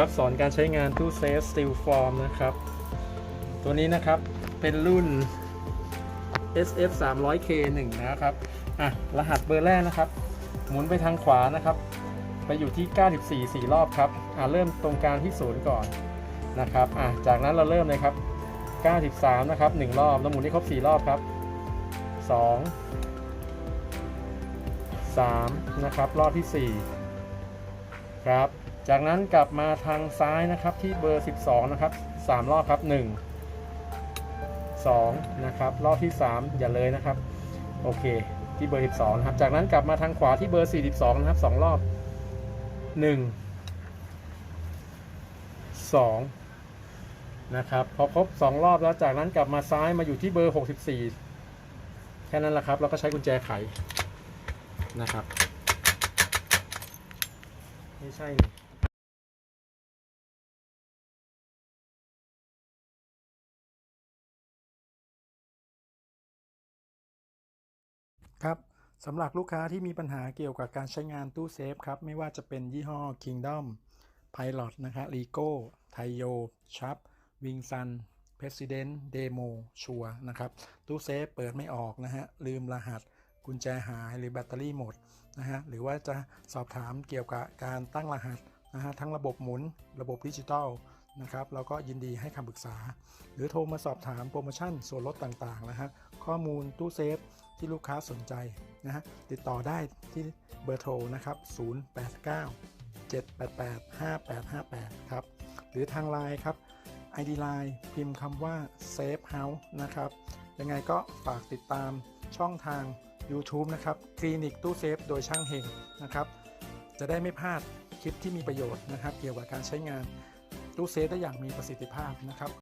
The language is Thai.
ครับสอนการใช้งานตู้เซฟ Steel Form นะครับ ตัวนี้นะครับเป็นรุ่น SF 300K 1นะครับอะรหัสเบอร์แรกนะครับ หมุนไปทางขวานะครับ ไปอยู่ที่ 94 4 รอบครับอะเริ่มตรงกลางที่ศูนย์ก่อนนะครับอะจากนั้นเราเริ่มเลยครับ 93 นะครับ 1 รอบแล้วหมุนให้ครบ 4 รอบครับ 2 3 นะครับ รอบที่ 4 ครับ จากนั้นกลับมาทางซ้ายนะครับที่เบอร์ 12 นะครับ 3 รอบครับ 1 2 นะครับ รอบที่ 3 อย่าเลยนะครับ โอเค ที่เบอร์ 12 นะครับ จากนั้นกลับมาทางขวาที่เบอร์ 42 นะครับ 2 รอบ 1 2 นะครับ พอครบ 2 รอบแล้วจากนั้นกลับมาซ้ายมาอยู่ที่เบอร์ 64 แค่นั้นแหละครับแล้วก็ใช้กุญแจไขนะครับ ไม่ใช่ ครับสำหรับลูกค้าที่มีปัญหาเกี่ยวกับการใช้งานตู้เซฟครับไม่ว่าจะเป็นยี่ห้อ Kingdom Pilot นะครับ Rico t a i o Sharp Wing Sun President Demo ชัวนะครับตู้เซฟเปิดไม่ออกนะฮะลืมรหัสกุญแจหายหรือแบตเตอรี่หมดนะฮะหรือว่าจะสอบถามเกี่ยวกับการตั้งรหัสนะฮะทั้งระบบหมุนระบบดิจิตอลนะครับเราก็ยินดีให้คำปรึกษา หรือโทรมาสอบถามโปรโมชั่นส่วนลดต่างๆนะฮะข้อมูลตู้เซฟ ที่ลูกค้าสนใจนะฮะติดต่อได้ที่เบอร์โทรนะครับ 089 788 5858 ครับ หรือทางไลน์ครับ ID Line พิมพ์คำว่า Safe House นะครับ ยังไงก็ฝากติดตามช่องทาง YouTube นะครับคลินิกตู้เซฟโดยช่างเฮงนะครับ จะได้ไม่พลาดคลิปที่มีประโยชน์นะครับ เกี่ยวกับการใช้งานตู้เซฟได้อย่างมีประสิทธิภาพนะครับ